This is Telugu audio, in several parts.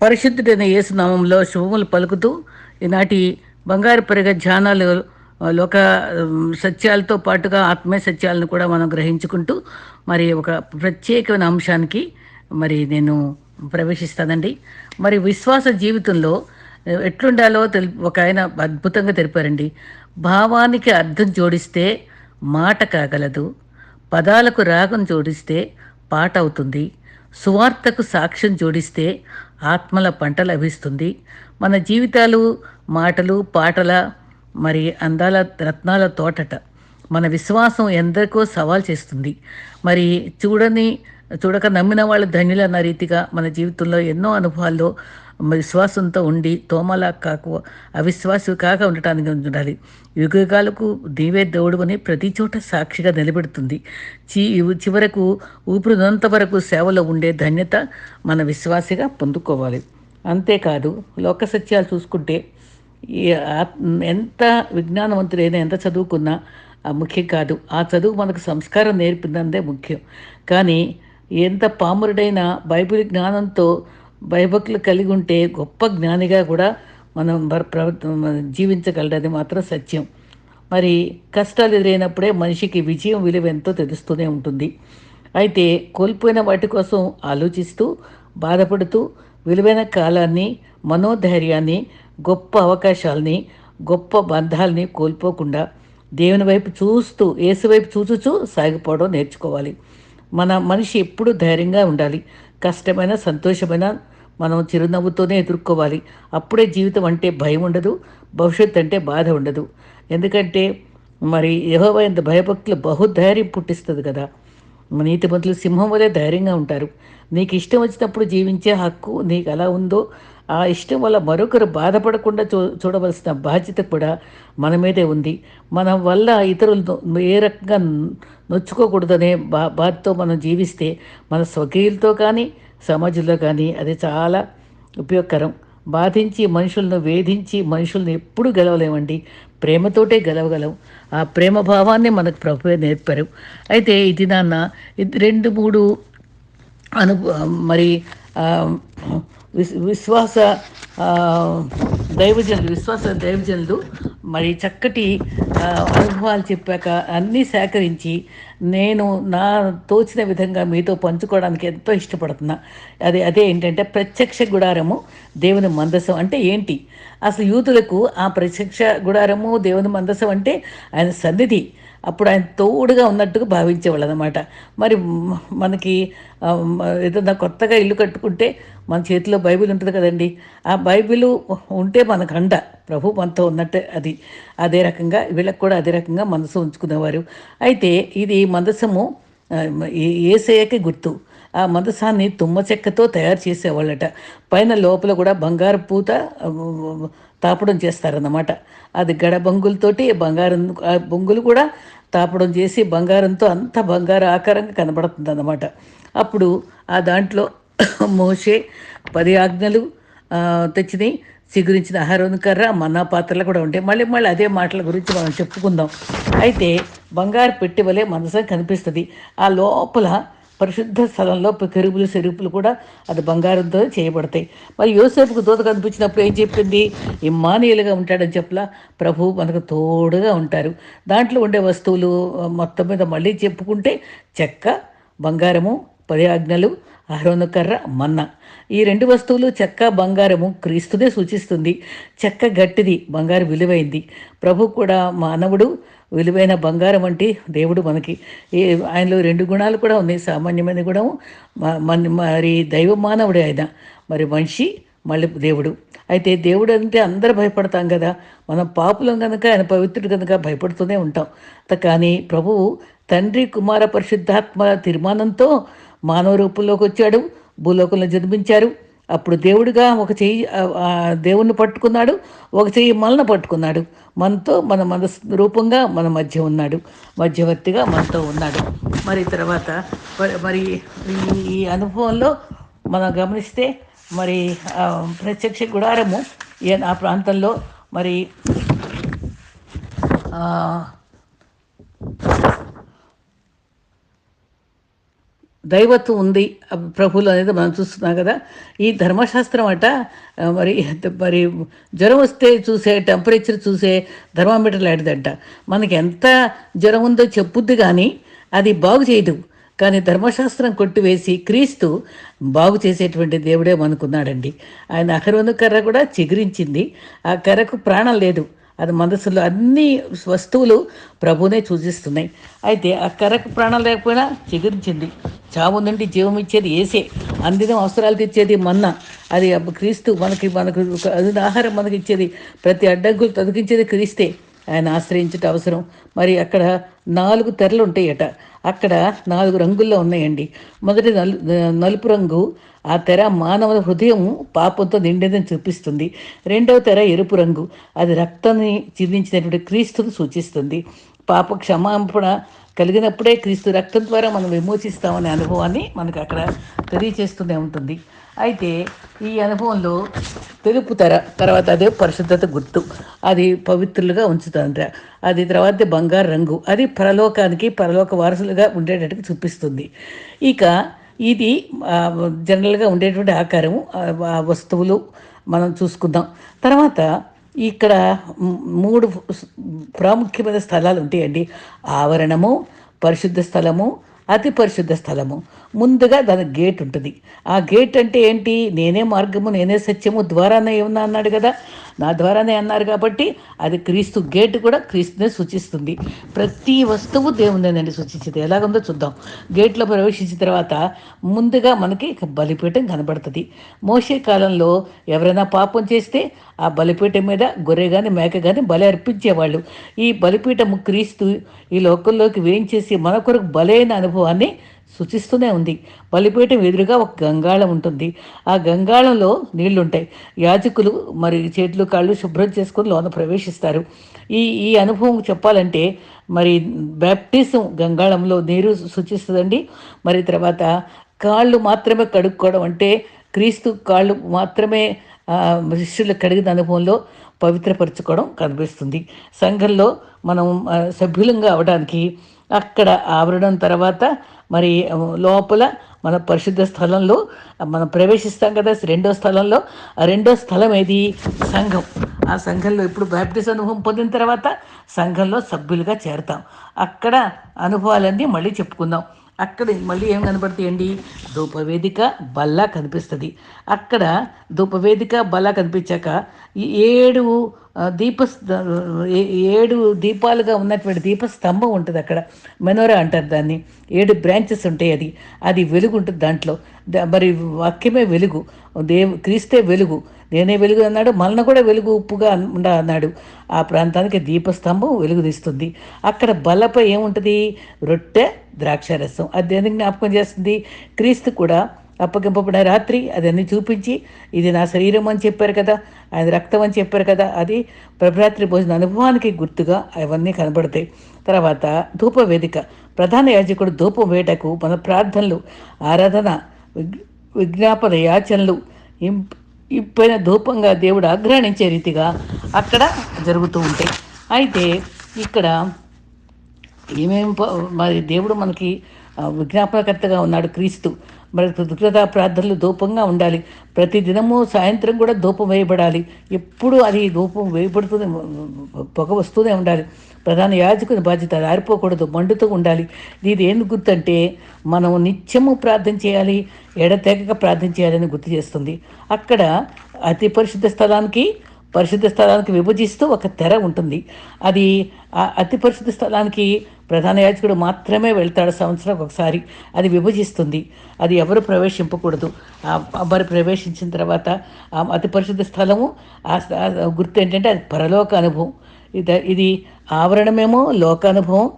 పరిశుద్ధుడైన యేసునామంలో శుభములు పలుకుతూ ఈనాటి బంగారు పెరగ ధ్యానాలు లోక సత్యాలతో పాటుగా ఆత్మీయ సత్యాలను కూడా మనం గ్రహించుకుంటూ మరి ఒక ప్రత్యేకమైన అంశానికి మరి నేను ప్రవేశిస్తానండి. మరి విశ్వాస జీవితంలో ఎట్లుండాలో తెలి ఒక ఆయన అద్భుతంగా తెలిపారండి. భావానికి అర్థం జోడిస్తే మాట కాగలదు పదాలకు రాగం జోడిస్తే పాట అవుతుంది సువార్తకు సాక్ష్యం జోడిస్తే ఆత్మల పంట లభిస్తుంది. మన జీవితాలు మాటలు పాటల మరి అందాల రత్నాల తోటట మన విశ్వాసం ఎందరికో సవాల్ చేస్తుంది. మరి చూడని చూడక నమ్మిన వాళ్ళు ధన్యులు అన్న రీతిగా మన జీవితంలో ఎన్నో అనుభవాల్లో విశ్వాసంతో ఉండి తోమలా కాకు అవిశ్వాసు కాక ఉండటానికి ఉండాలి. యుగాలకు నీవే దేవుడు అని ప్రతి చోట సాక్షిగా నిలబెడుతుంది. చి చివరకు ఊపిరినంత వరకు సేవలో ఉండే ధన్యత మన విశ్వాసిగా పొందుకోవాలి. అంతేకాదు లోక సత్యాలు చూసుకుంటే ఎంత విజ్ఞానవంతుడైనా ఎంత చదువుకున్నా ముఖ్యం కాదు. ఆ చదువు మనకు సంస్కారం నేర్పిందందే ముఖ్యం. కానీ ఎంత పామురుడైన బైబిల్ జ్ఞానంతో భయభక్తులు కలిగి ఉంటే గొప్ప జ్ఞానిగా కూడా మనం ప్రవ జీవించగలడది మాత్రం సత్యం. మరి కష్టాలు ఎదురైనప్పుడే మనిషికి విజయం విలువ ఎంతో తెలుస్తూనే ఉంటుంది. అయితే కోల్పోయిన వాటి కోసం ఆలోచిస్తూ బాధపడుతూ విలువైన కాలాన్ని మనోధైర్యాన్ని గొప్ప అవకాశాలని గొప్ప బంధాలని కోల్పోకుండా దేవుని వైపు చూస్తూ ఏసువైపు వైపు చూచుచూ సాగిపోవడం నేర్చుకోవాలి. మన మనిషి ఎప్పుడూ ధైర్యంగా ఉండాలి. కష్టమైన సంతోషమైన మనం చిరునవ్వుతోనే ఎదుర్కోవాలి. అప్పుడే జీవితం అంటే భయం ఉండదు భవిష్యత్తు అంటే బాధ ఉండదు. ఎందుకంటే మరి యహోవైన భయభక్తులు బహుధైర్యం పుట్టిస్తుంది కదా. నీతిమంతులు సింహం వలె ధైర్యంగా ఉంటారు. నీకు ఇష్టం వచ్చినప్పుడు జీవించే హక్కు నీకు ఎలా ఉందో ఆ ఇష్టం వల్ల మరొకరు బాధపడకుండా చూ చూడవలసిన బాధ్యత కూడా మన మీదే ఉంది. మన వల్ల ఇతరులు ఏ రకంగా నొచ్చుకోకూడదనే బా బాధతో మనం జీవిస్తే మన స్వకీయులతో కానీ సమాజంలో కానీ అది చాలా ఉపయోగకరం. బాధించి మనుషులను వేధించి మనుషులను ఎప్పుడు గెలవలేమండి. ప్రేమతోటే గెలవగలం. ఆ ప్రేమ భావాన్ని మనకు ప్రభువే నేర్పారు. అయితే ఇది నాన్న రెండు మూడు అను మరి ఆ, విశ్వాస దైవజనులు విశ్వాస దైవజనులు మరి చక్కటి అనుభవాలు చెప్పాక అన్నీ సేకరించి నేను నా తోచిన విధంగా మీతో పంచుకోవడానికి ఎంతో ఇష్టపడుతున్నా. అదే అదే ఏంటంటే ప్రత్యక్ష గుడారము దేవుని మందసం అంటే ఏంటి? అసలు యూతులకు ఆ ప్రత్యక్ష గుడారము దేవుని మందసం అంటే ఆయన సన్నిధి. అప్పుడు ఆయన తోడుగా ఉన్నట్టుగా భావించేవాళ్ళు అనమాట మరి మనకి ఏదైనా కొత్తగా ఇల్లు కట్టుకుంటే మన చేతిలో బైబిల్ ఉంటుంది కదండి. ఆ బైబిల్ ఉంటే మనకు అండ ప్రభు మనతో ఉన్నట్టే అది. అదే రకంగా వీళ్ళకి కూడా అదే రకంగా మనసు ఉంచుకునేవారు. అయితే ఇది మందసము ఏ- ఏసయ్యకి గుర్తు. ఆ మందసాన్ని తుమ్మ చెక్కతో తయారు చేసేవాళ్ళట. పైన లోపల కూడా బంగారు పూత తాపడం చేస్తారన్నమాట. అది గడ బొంగులతోటి బంగారం బొంగులు కూడా తాపడం చేసి బంగారంతో అంత బంగారు ఆకారంగా కనబడుతుంది అన్నమాట అప్పుడు ఆ దాంట్లో మోషే పది ఆజ్ఞలు తెచ్చినాయి. చిగురించిన ఆహారం కర్ర మన్నా పాత్రలు కూడా ఉంటాయి. మళ్ళీ మళ్ళీ అదే మాటల గురించి మనం చెప్పుకుందాం. అయితే బంగారు పెట్టి వలె మనసం కనిపిస్తుంది. ఆ లోపల పరిశుద్ధ స్థలంలో కెరుపులు సెరుపులు కూడా అది బంగారంతో చేయబడతాయి. మరి యోసేపుకు దూత కనిపించినప్పుడు ఏం చెప్పింది? ఇమ్మానీయులుగా ఉంటాడని చెప్పలా ప్రభు మనకు తోడుగా ఉంటారు. దాంట్లో ఉండే వస్తువులు మొత్తం మీద మళ్ళీ చెప్పుకుంటే చెక్క బంగారము పది ఆజ్ఞలు ఆరోన మన్న. ఈ రెండు వస్తువులు చెక్క బంగారము క్రీస్తునే సూచిస్తుంది. చెక్క గట్టిది బంగారు విలువైంది. ప్రభు కూడా మానవుడు విలువైన బంగారం అంటే దేవుడు మనకి. ఏ ఆయనలో రెండు గుణాలు కూడా ఉన్నాయి. సామాన్యమైన గుణము మన మరి దైవ మానవుడే ఆయన. మరి మనిషి మళ్ళీ దేవుడు. అయితే దేవుడు అంటే అందరూ భయపడతాం కదా. మనం పాపులం కనుక ఆయన పవిత్రుడు కనుక భయపడుతూనే ఉంటాం. కానీ ప్రభువు తండ్రి కుమార పరిశుద్ధాత్మ తీర్మానంతో మానవ రూపంలోకి వచ్చాడు. భూలోకంలో జన్మించారు. అప్పుడు దేవుడిగా ఒక చెయ్యి దేవుణ్ణి పట్టుకున్నాడు ఒక చెయ్యి మనల్ని పట్టుకున్నాడు. మనతో మన మన రూపంగా మన మధ్య ఉన్నాడు మధ్యవర్తిగా మనతో ఉన్నాడు. మరి తర్వాత మరి- మరి ఈ- అనుభవంలో మనం గమనిస్తే మరి ప్రత్యక్ష గుడారము ఆ ప్రాంతంలో మరి ఆ, దైవత్వం ఉంది. ప్రభులు అనేది మనం చూస్తున్నాం కదా. ఈ ధర్మశాస్త్రం అట మరి మరి జ్వరం వస్తే చూసే టెంపరేచర్ చూసే థర్మామీటర్ లాంటిదంట. మనకి ఎంత జ్వరం ఉందో చెప్పుద్ది కానీ అది బాగు చేయదు. కానీ ధర్మశాస్త్రం కొట్టివేసి క్రీస్తు బాగు చేసేటువంటి దేవుడే మనకున్నాడండి. ఆయన అహరోను కర్ర కూడా చిగురించింది. ఆ కర్రకు ప్రాణం లేదు. అది మనసులో అన్ని వస్తువులు ప్రభునే సూచిస్తున్నాయి. అయితే ఆ కర్రకు ప్రాణం లేకపోయినా చిగురించింది. చావు నుండి జీవం ఇచ్చేది ఏసే. అందిన అవసరాలు తెచ్చేది మన్న. అది క్రీస్తు మనకి మనకు ఒక ఆహారం మనకి ఇచ్చేది. ప్రతి అడ్డంకులు తొలగించేది క్రీస్తే. ఆయన ఆశ్రయించట అవసరం. మరి అక్కడ నాలుగు తెరలు ఉంటాయట. అక్కడ నాలుగు రంగుల్లో ఉన్నాయండి. మొదటి నలు నలుపు రంగు ఆ తెర మానవ హృదయం పాపంతో నిండేదని చూపిస్తుంది. రెండవ తెర ఎరుపు రంగు అది రక్తాన్ని చిందించినటువంటి క్రీస్తును సూచిస్తుంది. పాప క్షమాపణ కలిగినప్పుడే క్రీస్తు రక్తం ద్వారా మనం విమోచిస్తామనే అనుభవాన్ని మనకు అక్కడ తెలియచేస్తూనే ఉంటుంది. అయితే ఈ అనుభవంలో తెలుపు తర తర్వాత అదే పరిశుద్ధత గుర్తు. అది పవిత్రులుగా ఉంచుతుంది అది తర్వాత బంగారు రంగు. అది పరలోకానికి పరలోక వారసులుగా ఉండేటట్టుగా చూపిస్తుంది. ఇక ఇది జనరల్గా ఉండేటువంటి ఆకారము వస్తువులు మనం చూసుకుందాం. తర్వాత ఇక్కడ మూడు ప్రాముఖ్యమైన స్థలాలు ఉంటాయండి. ఆవరణము పరిశుద్ధ స్థలము అతి పరిశుద్ధ స్థలము. ముందుగా దాని గేట్ ఉంటుంది. ఆ గేట్ అంటే ఏంటి? నేనే మార్గము నేనే సత్యము ద్వారానే ఏమన్నా అన్నాడు కదా. నా ద్వారానే అన్నారు కాబట్టి అది క్రీస్తు గేట్ కూడా క్రీస్తునే సూచిస్తుంది. ప్రతి వస్తువు దేవునేనండి సూచించింది. ఎలాగుందో చూద్దాం. గేట్లో ప్రవేశించిన తర్వాత ముందుగా మనకి బలిపీఠం కనబడుతుంది. మోసే కాలంలో ఎవరైనా పాపం చేస్తే ఆ బలిపీఠం మీద గొర్రె కానీ మేక కానీ బలి అర్పించేవాళ్ళు. ఈ బలిపీఠము క్రీస్తు ఈ లోకంలోకి వేయించేసి మన కొరకు బలైన అనుభవాన్ని సూచిస్తూనే ఉంది. బలిపీఠం ఎదురుగా ఒక గంగాళం ఉంటుంది. ఆ గంగాళంలో నీళ్ళుంటాయి. యాజకులు మరి చేతులు కాళ్ళు శుభ్రం చేసుకుని లోన ప్రవేశిస్తారు. ఈ ఈ అనుభవం చెప్పాలంటే మరి బ్యాప్టిజం గంగాళంలో నీరు సూచిస్తుందండి మరి తర్వాత కాళ్ళు మాత్రమే కడుక్కోవడం అంటే క్రీస్తు కాళ్ళు మాత్రమే శిష్యులు కడిగిన అనుభవంలో పవిత్రపరచుకోవడం కనిపిస్తుంది. సంఘంలో మనం సభ్యులంగా అవడానికి అక్కడ ఆవరణం తర్వాత మరి లోపల మన పరిశుద్ధ స్థలంలో మనం ప్రవేశిస్తాం కదా రెండో స్థలంలో. ఆ రెండో స్థలం ఏది? సంఘం. ఆ సంఘంలో ఇప్పుడు బ్యాప్టిస్ అనుభవం పొందిన తర్వాత సంఘంలో సభ్యులుగా చేరతాం. అక్కడ అనుభవాలన్నీ మళ్ళీ చెప్పుకుందాం. అక్కడ మళ్ళీ ఏం కనబడతాయండి ధూపవేదిక బల్ల కనిపిస్తుంది. అక్కడ ధూపవేదిక బల్ల కనిపించాక ఈ ఏడు దీప ఏ- ఏడు దీపాలుగా ఉన్నటువంటి దీపస్తంభం ఉంటుంది అక్కడ. మెనోరా అంటారు దాన్ని. ఏడు బ్రాంచెస్ ఉంటాయి అది. అది వెలుగు ఉంటుంది దాంట్లో. మరి వాక్యమే వెలుగు. దేవు క్రీస్తే వెలుగు. నేనే వెలుగు అన్నాడు. మనల్ని కూడా వెలుగు ఉప్పుగా ఉండ అన్నాడు. ఆ ప్రాంతానికి దీపస్తంభం వెలుగు తీస్తుంది అక్కడ బలపై ఏముంటుంది? రొట్టె ద్రాక్షారసం. అది ఎందుకు జ్ఞాపకం చేస్తుంది? క్రీస్తు కూడా అప్పగింపబడిన రాత్రి అదన్నీ చూపించి ఇది నా శరీరం అని చెప్పారు కదా ఆయన రక్తం అని చెప్పారు కదా అది ప్రభరాత్రి భోజన అనుభవానికి గుర్తుగా అవన్నీ కనబడతాయి. తర్వాత ధూప వేదిక ప్రధాన యాజకుడు ధూపం వేటకు మన ప్రార్థనలు ఆరాధన విజ్ఞాపన యాచనలు ఇంప్ ఇప్పైన ధూపంగా దేవుడు ఆగ్రహించే రీతిగా అక్కడ జరుగుతూ ఉంటాయి. అయితే ఇక్కడ ఏమేమి మరి దేవుడు మనకి విజ్ఞాపనకర్తగా ఉన్నాడు క్రీస్తు. మరి కృతజ్ఞతా ప్రార్థనలు ధూపంగా ఉండాలి. ప్రతి దినము సాయంత్రం కూడా ధూపం వేయబడాలి. ఎప్పుడు అది ధూపం వేయబడుతూనే పొగ వస్తూనే ఉండాలి. ప్రధాన యాజకుని బాధ్యత రారిపోకూడదు ఆరిపోకూడదు మండుతూ ఉండాలి. ఇది ఏం గుర్తంటే మనం నిత్యము ప్రార్థన చేయాలి ఎడతెగక ప్రార్థన చేయాలని గుర్తు చేస్తుంది. అక్కడ అతి పరిశుద్ధ స్థలానికి పరిశుద్ధ స్థలానికి విభజిస్తూ ఒక తెర ఉంటుంది. అది ఆ అతి పరిశుద్ధ స్థలానికి ప్రధాన యాజకుడు మాత్రమే వెళ్తాడు సంవత్సరం ఒకసారి. అది విభజిస్తుంది. అది ఎవరు ప్రవేశింపకూడదు. ఆ- మరి ప్రవేశించిన తర్వాత ఆ అతి పరిశుద్ధ స్థలము ఆ గుర్తు ఏంటంటే అది పరలోక అనుభవం. ఇది ఇది ఆవరణమేమో లోకానుభవం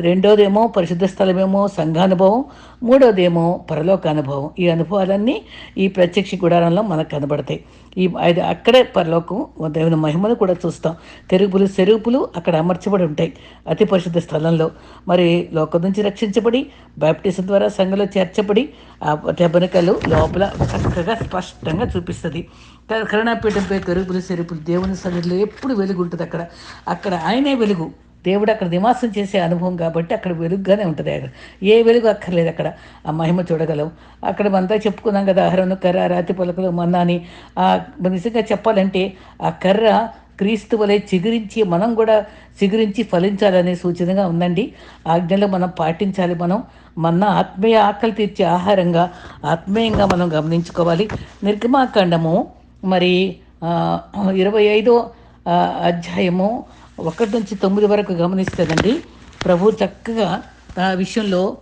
రెండోదేమో పరిశుద్ధ స్థలమేమో సంఘానుభవం మూడోదేమో పరలోక అనుభవం ఈ అనుభవాలన్నీ ఈ ప్రత్యక్ష గుడారంలో మనకు కనబడతాయి. ఈ అది అక్కడే పరలోకం దేవుని మహిమను కూడా చూస్తాం. తెరుగుపులు సెరుగుపులు అక్కడ అమర్చబడి ఉంటాయి అతి పరిశుద్ధ స్థలంలో. మరి లోకం నుంచి రక్షించబడి బ్యాప్టిజం ద్వారా సంఘంలో చేర్చబడి ఆ టెబనికలు లోపల చక్కగా స్పష్టంగా చూపిస్తుంది. కరుణాపీఠంపై కరుగుపులు సెరుగుపులు దేవుని సన్నిధిలో ఎప్పుడు వెలుగు ఉంటుంది అక్కడ? అక్కడ ఆయనే వెలుగు. దేవుడు అక్కడ నివాసం చేసే అనుభవం కాబట్టి అక్కడ వెలుగుగానే ఉంటుంది. అక్కడ ఏ వెలుగు అక్కర్లేదు అక్కడ. ఆ మహిమ చూడగలం అక్కడ మనంతా చెప్పుకున్నాం కదా ఆహారం కర్ర రాతి పలకలు మన్నాని ఆ నిజంగా చెప్పాలంటే ఆ కర్ర క్రీస్తు వలె చిగురించి మనం కూడా చిగురించి ఫలించాలనే సూచనగా ఉందండి. ఆజ్ఞలో మనం పాటించాలి మనం. మన ఆత్మీయ ఆకలి తీర్చే ఆహారంగా ఆత్మీయంగా మనం గమనించుకోవాలి. నిర్గమాకాండము మరి ఇరవై ఐదో అధ్యాయము ఒకటి నుంచి తొమ్మిది వరకు గమనిస్తుందండి. ప్రభు చక్కగా ఆ విషయంలో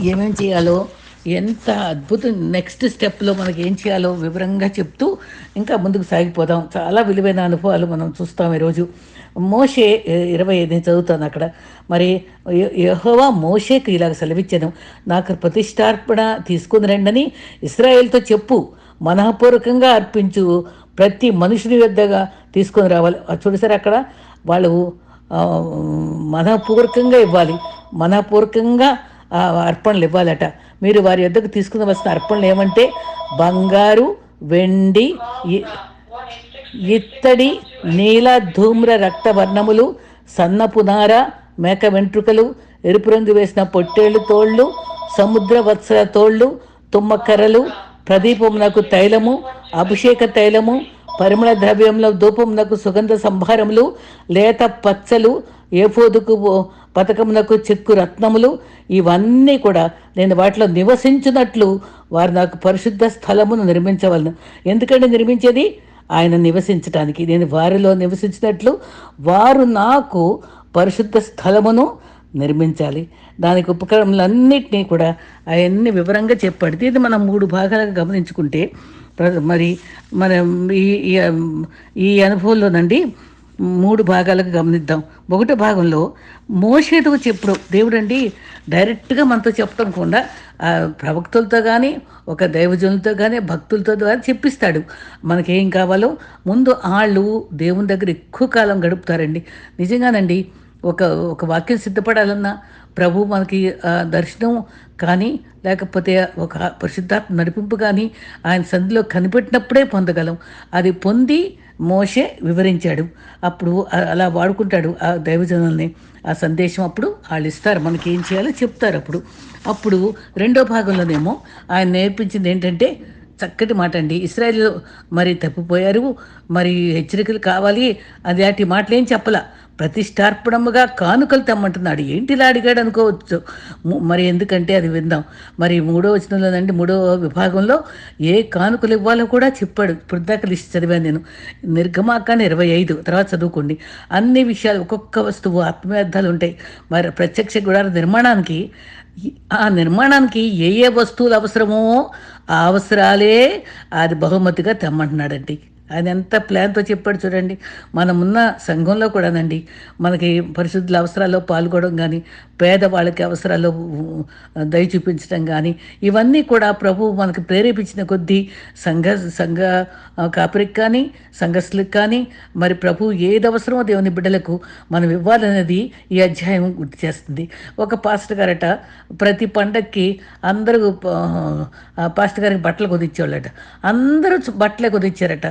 ఏమేం చేయాలో ఎంత అద్భుతం నెక్స్ట్ స్టెప్లో మనకి ఏం చేయాలో వివరంగా చెప్తూ ఇంకా ముందుకు సాగిపోదాం. చాలా విలువైన అనుభవాలు మనం చూస్తాం ఈరోజు. మోషే ఇరవై ఐదు చదువుతాను అక్కడ. మరి యహోవా మోషేకి ఇలాగ సెలవిచ్చాను. నాకు ప్రతిష్టార్పణ తీసుకుని రండని ఇస్రాయేల్తో చెప్పు. మనఃపూర్వకంగా అర్పించు. ప్రతి మనుషుని వద్దగా తీసుకొని రావాలి. అది చూడసారి అక్కడ వాళ్ళు మనపూర్వకంగా ఇవ్వాలి. మనపూర్వకంగా అర్పణలు ఇవ్వాలట. మీరు వారి యొద్దకు తీసుకుని అర్పణలు ఏమంటే బంగారు వెండి ఇత్తడి నీల ధూమ్ర రక్త వర్ణములు సన్నపు నార మేక వెంట్రుకలు ఎరుపు రంగు వేసిన పొట్టేళ్ళు తోళ్ళు సముద్ర వత్సల తోళ్ళు తుమ్మకర్రలు ప్రదీపమునకు తైలము అభిషేక తైలము పరిమళ ద్రవ్యంలో ధూపమునకు సుగంధ సంభారములు లేత పచ్చలు ఏఫోదుకు పథకమునకు చెక్కు రత్నములు ఇవన్నీ కూడా నేను వాటిలో నివసించినట్లు వారు నాకు పరిశుద్ధ స్థలమును నిర్మించవలను. ఎందుకంటే నిర్మించేది ఆయన నివసించటానికి. నేను వారిలో నివసించినట్లు వారు నాకు పరిశుద్ధ స్థలమును నిర్మించాలి. దానికి ఉపకరణలన్నింటినీ కూడా అవన్నీ వివరంగా చెప్పాడు. ఇది మనం మూడు భాగాలుగా గమనించుకుంటే మరి మన ఈ ఈ- అనుభవంలోనండి మూడు భాగాలకు గమనిద్దాం. ఒకటో భాగంలో మోషేతో చెప్పుడు దేవుడు అండి డైరెక్ట్గా మనతో చెప్పడం కూడా ప్రవక్తలతో కానీ ఒక దైవజనులతో కానీ భక్తులతో కానీ చెప్పిస్తాడు. మనకేం కావాలో ముందు వాళ్ళు దేవుని దగ్గర ఎక్కువ కాలం గడుపుతారండి. నిజంగానండి ఒక ఒక వాక్యం సిద్ధపడాలన్నా ప్రభు మనకి దర్శనం కానీ లేకపోతే ఒక పరిశుద్ధాత్మ నడిపింపు కానీ ఆయన సంధిలో కనిపెట్టినప్పుడే పొందగలం. అది పొంది మోషే వివరించాడు. అప్పుడు అలా వాడుకుంటాడు ఆ దైవజనుల్ని. ఆ సందేశం అప్పుడు వాళ్ళు ఇస్తారు. మనకి ఏం చేయాలో చెప్తారు అప్పుడు. అప్పుడు రెండో భాగంలోనేమో ఆయన నేర్పించింది ఏంటంటే చక్కటి మాట అండి. ఇస్రాయేల్ మరి తప్పిపోయారు. మరి హెచ్చరికలు కావాలి. అది అటు మాటలు ఏం చెప్పలా. ప్రతిష్టార్పణముగా కానుకలు తెమ్మంటున్నాడు. ఏంటిలా అడిగాడు అనుకోవచ్చు. మరి ఎందుకంటే అది విందాం. మరి మూడో వచనంలోనండి మూడో విభాగంలో ఏ కానుకలు ఇవ్వాలో కూడా చెప్పాడు. ఇప్పుడు లిస్ట్ చదివాను నేను. నిర్గమాకాన్ని ఇరవై ఐదు. తర్వాత చదువుకోండి. అన్ని విషయాలు ఒక్కొక్క వస్తువు ఆత్మీయార్థాలు ఉంటాయి. మరి ప్రత్యక్ష గుడార నిర్మాణానికి ఆ నిర్మాణానికి ఏ ఏ వస్తువులు అవసరమో ఆ అవసరాలే అది బహుమతిగా తెమ్మంటున్నాడండి. ఆయన ఎంత ప్లాన్తో చెప్పాడు చూడండి. మనమున్న సంఘంలో కూడానండి మనకి పరిశుద్ధుల అవసరాల్లో పాల్గొనడం కానీ పేదవాళ్ళకి అవసరాల్లో దయ చూపించడం కానీ ఇవన్నీ కూడా ప్రభు మనకు ప్రేరేపించిన కొద్దీ సంఘ సంఘ కాపరికి కానీ సంఘస్థులకు కానీ మరి ప్రభు ఏది అవసరమో దేవుని బిడ్డలకు మనం ఇవ్వాలనేది ఈ అధ్యాయం గుర్తు చేస్తుంది. ఒక పాస్టర్ గారట ప్రతి పండక్కి అందరూ పాస్టర్ గారికి బట్టలు కొదిచ్చేవాళ్ళట అందరూ బట్టలే కొదిచ్చారట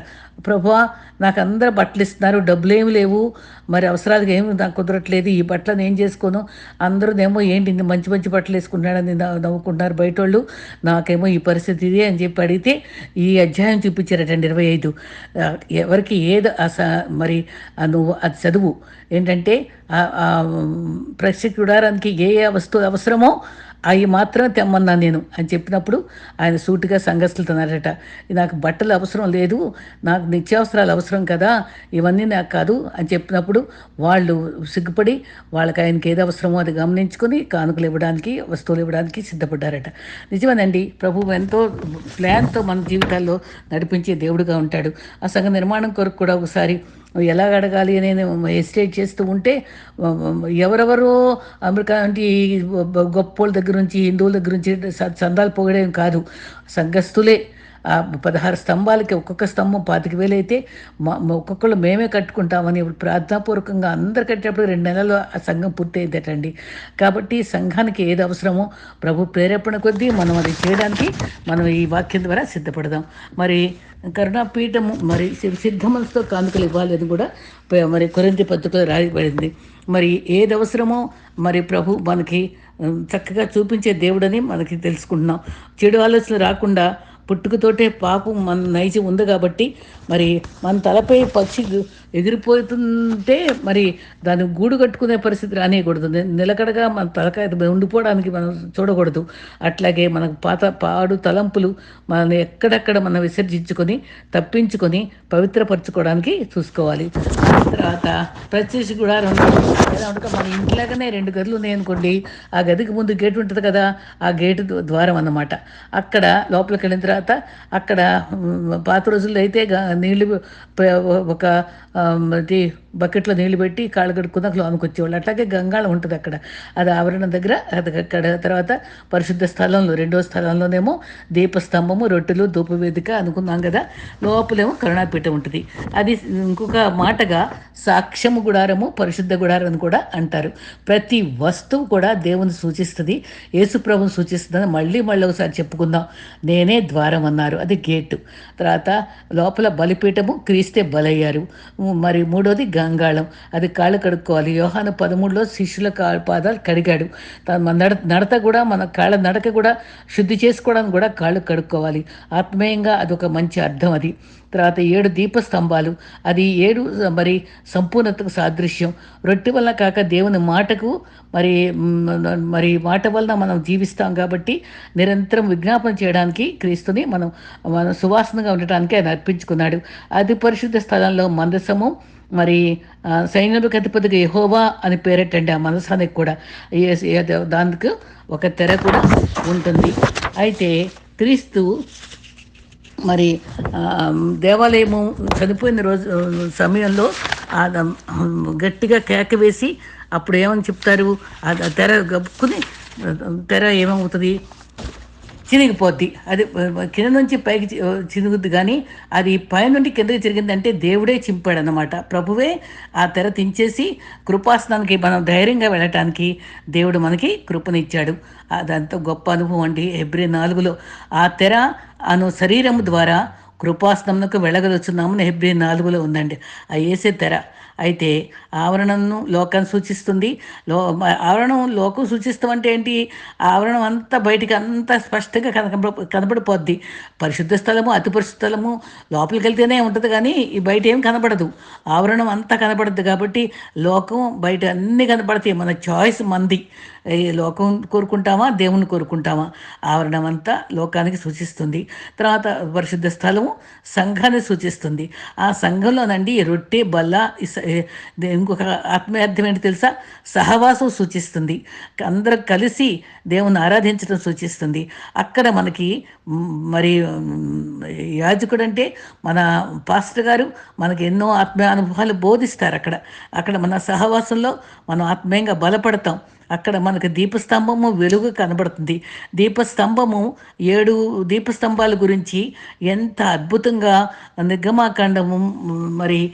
ప్రభువా నాకు అందరు బట్టలు ఇస్తున్నారు డబ్బులు ఏమి లేవు. మరి అవసరాలకు ఏమి నాకు కుదరట్లేదు. ఈ బట్టలను ఏం చేసుకోను? అందరూనేమో ఏంటి మంచి మంచి బట్టలు వేసుకున్నాడని నవ్వుకుంటున్నారు బయట వాళ్ళు నాకేమో ఈ పరిస్థితి ఇది అని చెప్పి అడిగితే ఈ అధ్యాయం చూపించారటండి ఇరవై ఐదు. ఎవరికి ఏది అస మరి ఆ నువ్వు అది చదువు. ఏంటంటే ప్రశిక్షుడారానికి ఏ ఏ వస్తువు అవసరమో అవి మాత్రం తెమ్మన్నా నేను అని చెప్పినప్పుడు ఆయన సూటిగా సంఘస్థులుతున్నారట నాకు బట్టలు అవసరం లేదు నాకు నిత్యావసరాలు అవసరం కదా ఇవన్నీ నాకు కాదు అని చెప్పినప్పుడు వాళ్ళు సిగ్గుపడి వాళ్ళకి ఆయనకి ఏది అవసరమో అది గమనించుకొని కానుకలు ఇవ్వడానికి వస్తువులు ఇవ్వడానికి సిద్ధపడ్డారట. నిజమేనండి ప్రభు ఎంతో ప్లాన్తో మన జీవితాల్లో నడిపించే దేవుడుగా ఉంటాడు. ఆ సంఘ నిర్మాణం కొరకు కూడా ఒకసారి ఎలా అడగాలి అని నేను హెసిటేట్ చేస్తూ ఉంటే ఎవరెవరో అమెరికా అంటే గొప్పోళ్ళ దగ్గర నుంచి హిందువుల దగ్గర నుంచి సందాలు పొగడేం కాదు. సంఘస్థులే. పదహారు స్తంభాలకి ఒక్కొక్క స్తంభం పాతిక వేలు అయితే మా ఒక్కొక్కళ్ళు మేమే కట్టుకుంటామని ఇప్పుడు ప్రార్థనాపూర్వకంగా అందరు కట్టేటప్పుడు రెండు నెలలు ఆ సంఘం పూర్తయిందటండి. కాబట్టి సంఘానికి ఏది అవసరమో ప్రభు ప్రేరేపణ కొద్దీ మనం అది చేయడానికి మనం ఈ వాక్యం ద్వారా సిద్ధపడదాం. మరి కరుణాపీఠము మరి సిద్ధ మనసుతో కానుకలు ఇవ్వాలని కూడా మరి కొరింతి పత్రికలో రాయబడింది. మరి ఏది అవసరమో మరి ప్రభు మనకి చక్కగా చూపించే దేవుడని మనకి తెలుసుకుంటున్నాం. చెడు ఆలోచనలు రాకుండా పుట్టుకతోటే పాపం మన నైజం ఉంది కాబట్టి మరి మన తలపై పక్షి ఎగిరిపోతుంటే మరి దాన్ని గూడు కట్టుకునే పరిస్థితి రానియకూడదు. నిలకడగా మన తలకాయ ఉండిపోవడానికి మనం చూడకూడదు. అట్లాగే మనకు పాత పాడు తలంపులు మనల్ని ఎక్కడెక్కడ మనం విసర్జించుకొని తప్పించుకొని పవిత్రపరచుకోవడానికి చూసుకోవాలి. తర్వాత ప్రత్యక్ష గుడారం. మన ఇంట్లోగానే రెండు గదులు ఉన్నాయనుకోండి ఆ గదికి ముందు గేట్ ఉంటుంది కదా ఆ గేటు ద్వారం అన్నమాట. అక్కడ లోపలికి వెళ్ళిన తర్వాత అక్కడ పాత రోజుల్లో అయితే నీళ్ళు ఒక ఆమ్, ఇది బకెట్లో నీళ్ళు పెట్టి కాళ్ళు కడుక్కున్న లోనికి వచ్చేవాళ్ళు. అట్లాగే గంగాళం ఉంటుంది అక్కడ. అది ఆవరణం దగ్గర అది అక్కడ తర్వాత పరిశుద్ధ స్థలంలో రెండో స్థలంలోనేమో దీపస్తంభము రొట్టెలు ధూపవేదిక అనుకున్నాం కదా. లోపలేమో కరుణాపీఠం ఉంటుంది. అది ఇంకొక మాటగా సాక్ష్యము గుడారము పరిశుద్ధ గుడారం అని కూడా అంటారు. ప్రతి వస్తువు కూడా దేవుని సూచిస్తుంది యేసుప్రభుని సూచిస్తుందని మళ్ళీ మళ్ళీ ఒకసారి చెప్పుకుందాం. నేనే ద్వారం అన్నారు అది గేటు. తర్వాత లోపల బలిపీఠము క్రీస్తే బలయ్యారు. మరి మూడోది అంగాళం అది కాళ్ళు కడుక్కోవాలి. యోహాను పదమూడులో శిష్యుల కా పాదాలు కడిగాడు. తన నడ నడత కూడా మన కాళ్ళ నడక కూడా శుద్ధి చేసుకోవడానికి కూడా కాళ్ళు కడుక్కోవాలి. ఆత్మీయంగా అదొక మంచి అర్థం అది. తర్వాత ఏడు దీపస్తంభాలు. అది ఏడు మరి సంపూర్ణతకు సాదృశ్యం. రొట్టె వల్ల కాక దేవుని మాటకు మరి మరి మాట వలన మనం జీవిస్తాం కాబట్టి నిరంతరం విజ్ఞాపన చేయడానికి క్రీస్తుని మనం మనం సువాసనగా ఉండటానికి ఆయన అర్పించుకున్నాడు. అది పరిశుద్ధ స్థలంలో మందసము మరి సైన్యులకు అధిపతిగా యహోవా అని పేరేటండి ఆ మనసానికి కూడా. ఏ- ఏ- దానికి ఒక తెర కూడా ఉంటుంది. అయితే క్రీస్తు మరి దేవాలయము చనిపోయిన రోజు సమయంలో గట్టిగా కేక వేసి అప్పుడు ఏమని చెప్తారు? తెర గప్పుకుని తెర ఏమవుతుంది? చినిగిపోద్ది. అది కింద నుంచి పైకి చినుగుద్ది కానీ అది పైనుండి కిందకి చిరిగిందంటే దేవుడే చింపాడు అనమాట ప్రభువే ఆ తెర తెంచేసి కృపాసనానికి మనం ధైర్యంగా వెళ్ళటానికి దేవుడు మనకి కృపనిచ్చాడు. అదంతా గొప్ప అనుభవం అండి. ఎబ్రి నాలుగులో ఆ తెర అను శరీరము ద్వారా కృపాసనంకు వెళ్ళగలుచున్నామని హెబ్రి నాలుగులో ఉందండి. ఆ వేసే తెర. అయితే ఆవరణను లోకాన్ని సూచిస్తుంది. లో ఆవరణం లోకం సూచిస్తామంటే ఏంటి? ఆవరణం అంతా బయటికి అంతా స్పష్టంగా కనబ కనబడిపోద్ది పరిశుద్ధ స్థలము అతి పరిశుద్ధ స్థలము లోపలికి వెళ్తేనే ఉంటుంది కానీ ఈ బయట ఏం కనబడదు ఆవరణం అంతా కనబడద్దు కాబట్టి లోకం బయట అన్నీ కనబడతాయి మన చాయిస్ మంది. లోకం కోరుకుంటామా? దేవుని కోరుకుంటామా? ఆవరణం అంతా లోకానికి సూచిస్తుంది. తర్వాత పరిశుద్ధ స్థలము సంఘాన్ని సూచిస్తుంది. ఆ సంఘంలోనండి రొట్టె బల్ల ఇంకొక ఆత్మీయార్థం ఏంటి తెలుసా? సహవాసం సూచిస్తుంది. అందరూ కలిసి దేవుని ఆరాధించడం సూచిస్తుంది. అక్కడ మనకి మరి యాజకుడు అంటే మన పాస్టర్ గారు మనకి ఎన్నో ఆత్మీయ అనుభవాలు బోధిస్తారు అక్కడ. అక్కడ మన సహవాసంలో మనం ఆత్మీయంగా బలపడతాం. అక్కడ మనకు దీపస్తంభము వెలుగు కనబడుతుంది. దీపస్తంభము ఏడు దీపస్తంభాల గురించి ఎంత అద్భుతంగా నిర్గమాకాండము మరి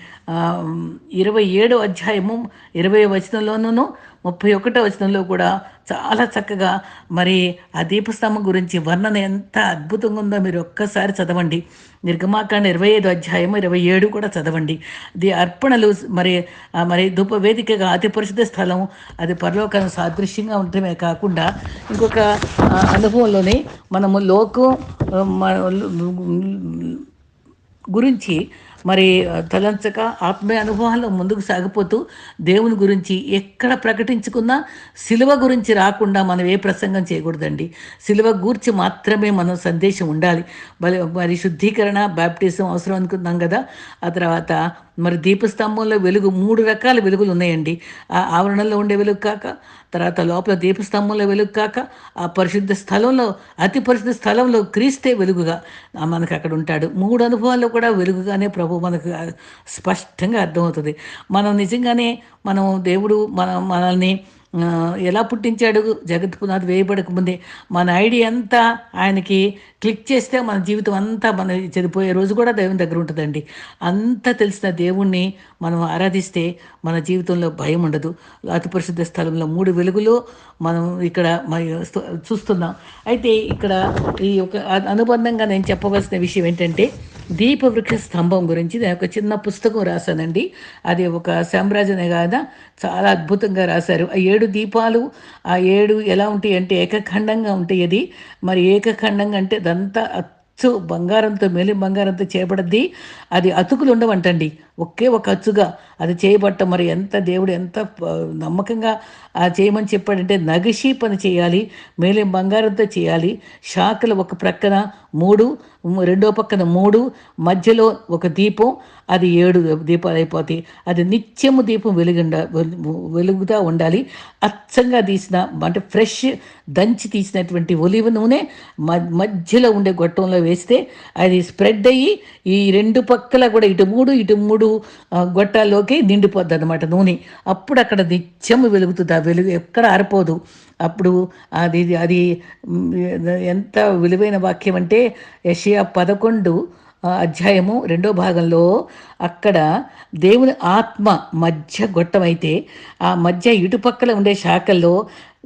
ఇరవై ఏడో అధ్యాయము ఇరవై వచనంలోనూ ముప్పై ఒకటో వచనంలో కూడా చాలా చక్కగా మరి ఆ దీపస్తంభం గురించి వర్ణన ఎంత అద్భుతంగా ఉందో మీరు ఒక్కసారి చదవండి. నిర్గమాకాండ ఇరవై ఐదు అధ్యాయం ఇరవై ఏడు కూడా చదవండి. ది అర్పణలు మరి మరి ధూప వేదికగా అతి పరిశుద్ధ స్థలం అది పరలోకం సాదృశ్యంగా ఉండటమే కాకుండా ఇంకొక అనుభవంలోనే మనము లోకం గురించి మరి తలంచక ఆత్మీయ అనుభవాల్లో ముందుకు సాగిపోతూ దేవుని గురించి ఎక్కడ ప్రకటించుకున్నా సిలువ గురించి రాకుండా మనం ఏ ప్రసంగం చేయకూడదండి. సిలువ గూర్చి మాత్రమే మనం సందేశం ఉండాలి. మరి మరి శుద్ధీకరణ బ్యాప్టిజం అవసరం అనుకున్నాం కదా. ఆ తర్వాత మరి దీపస్తంభంలో వెలుగు మూడు రకాల వెలుగులు ఉన్నాయండి. ఆ ఆవరణలో ఉండే వెలుగు కాక తర్వాత లోపల దీపస్తంభంలో వెలుగు కాక ఆ పరిశుద్ధ స్థలంలో అతి పరిశుద్ధ స్థలంలో క్రీస్తే వెలుగుగా మనకు అక్కడ ఉంటాడు. మూడు అనుభవాల్లో కూడా వెలుగుగానే ప్రభు మనకు స్పష్టంగా అర్థమవుతుంది. మనం నిజంగానే మనం దేవుడు మన మనల్ని ఎలా పుట్టించాడు? జగత్ పునాది వేయబడక ముందే. మన ఐడియా అంతా ఆయనకి క్లిక్ చేస్తే మన జీవితం అంతా మన చనిపోయే రోజు కూడా దేవుని దగ్గర ఉంటుందండి. అంతా తెలిసిన దేవుణ్ణి మనం ఆరాధిస్తే మన జీవితంలో భయం ఉండదు. అతి పరిశుద్ధ స్థలంలో మూడు వెలుగులు మనం ఇక్కడ చూస్తున్నాం. అయితే ఇక్కడ ఈ యొక్క అనుబంధంగా నేను చెప్పవలసిన విషయం ఏంటంటే దీపవృక్ష స్తంభం గురించి నేను ఒక చిన్న పుస్తకం రాశానండి. అది ఒక సామ్రాజ్యనే కాదా? చాలా అద్భుతంగా రాశారు. ఆ ఏడు దీపాలు ఆ ఏడు ఎలా ఉంటాయి అంటే ఏకఖండంగా ఉంటాయి అది. మరి ఏకఖండంగా అంటే అదంతా అచ్చు బంగారంతో మేలి బంగారంతో చేపడద్ది. అది అతుకులు ఉండవంటండి. ఒకే ఒక అచ్చుగా అది చేయబట్ట మరి ఎంత దేవుడు ఎంత నమ్మకంగా ఆ చేయమని చెప్పాడంటే నగిషి పని చేయాలి మేలే బంగారంతో చేయాలి. శాఖలు ఒక ప్రక్కన మూడు రెండో పక్కన మూడు మధ్యలో ఒక దీపం అది ఏడు దీపాలు అయిపోతాయి. అది నిత్యము దీపం వెలుగుండ వెలు- వెలుగుతూ ఉండాలి. అచ్చంగా తీసిన అంటే ఫ్రెష్ దంచి తీసినటువంటి ఒలివ నూనె మ- మధ్యలో ఉండే గొట్టంలో వేస్తే అది స్ప్రెడ్ అయ్యి ఈ రెండు పక్కల కూడా ఇటు మూడు ఇటు మూడు మూడు గొట్టాల్లోకి నిండిపోద్ది అనమాట నూనె. అప్పుడు అక్కడ నిత్యము వెలుగుతుంది. ఆ వెలుగు ఎక్కడ ఆరిపోదు. అప్పుడు అది అది ఎంత విలువైన వాక్యం అంటే యషియా పదకొండు అధ్యాయము రెండో భాగంలో అక్కడ దేవుని ఆత్మ మధ్య గొట్టం అయితే ఆ మధ్య ఇటుపక్కల ఉండే శాఖల్లో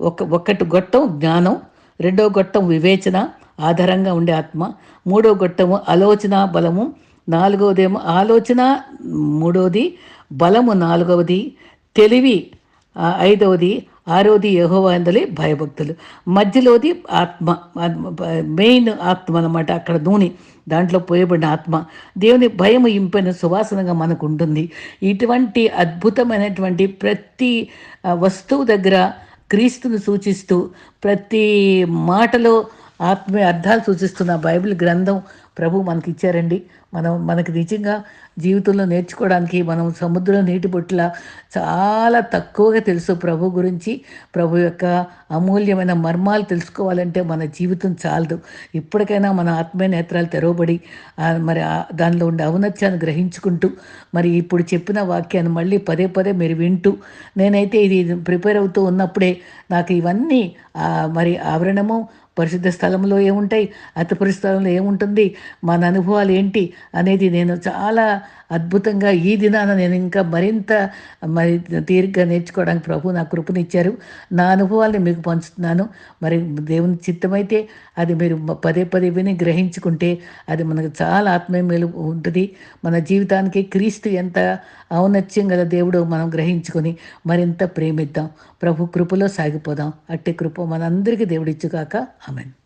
ఒక ఒకటి గొట్టం జ్ఞానం రెండో గొట్టం వివేచన ఆధారంగా ఉండే ఆత్మ మూడో గొట్టము ఆలోచన బలము నాలుగవదేమో ఆలోచన మూడవది బలము నాలుగవది తెలివి ఐదవది ఆరోది యహోవాందలి భయభక్తులు. మధ్యలోది ఆత్మ మెయిన్ ఆత్మ అన్నమాట అక్కడ నూనె దాంట్లో పోయబడిన ఆత్మ. దేవుని భయం ఇంపైన సువాసనగా మనకు ఉంటుంది ఇటువంటి అద్భుతమైనటువంటి ప్రతి వస్తువు దగ్గర క్రీస్తును సూచిస్తూ ప్రతి మాటలో ఆత్మీయ అర్థాలు సూచిస్తున్న బైబిల్ గ్రంథం ప్రభు మనకి ఇచ్చారండి మనం మనకి నిజంగా జీవితంలో నేర్చుకోవడానికి మనం సముద్రం నీటి బొట్టుల చాలా తక్కువగా తెలుసు ప్రభు గురించి. ప్రభు యొక్క అమూల్యమైన మర్మాలు తెలుసుకోవాలంటే మన జీవితం చాలదు. ఇప్పటికైనా మన ఆత్మీయ నేత్రాలు తెరవబడి మరి దానిలో ఉండే ఔన్నత్యాన్ని గ్రహించుకుంటూ మరి ఇప్పుడు చెప్పిన వాక్యాన్ని మళ్ళీ పదే పదే మీరు వింటూ నేనైతే ఇది ప్రిపేర్ అవుతూ ఉన్నప్పుడే నాకు ఇవన్నీ మరి ఆవరణము పరిశుద్ధ స్థలంలో ఏముంటాయి? అతి పరిశుద్ధ ఏముంటుంది? మన అనుభవాలు ఏంటి? అనేది నేను చాలా అద్భుతంగా ఈ దినాన నేను ఇంకా మరింత మరి తీరిగ్గా నేర్చుకోవడానికి ప్రభు నా కృపనిచ్చారు. నా అనుభవాల్ని మీకు పంచుతున్నాను. మరి దేవుని చిత్తమైతే అది మీరు పదే పదే విని గ్రహించుకుంటే అది మనకు చాలా ఆత్మీయ మేలు ఉంటుంది. మన జీవితానికి క్రీస్తు ఎంత ఔన్నత్యం గల దేవుడు మనం గ్రహించుకొని మరింత ప్రేమిద్దాం. ప్రభు కృపలో సాగిపోదాం. అట్టి కృప మనందరికీ దేవుడిచ్చుగాక. ఆమెను.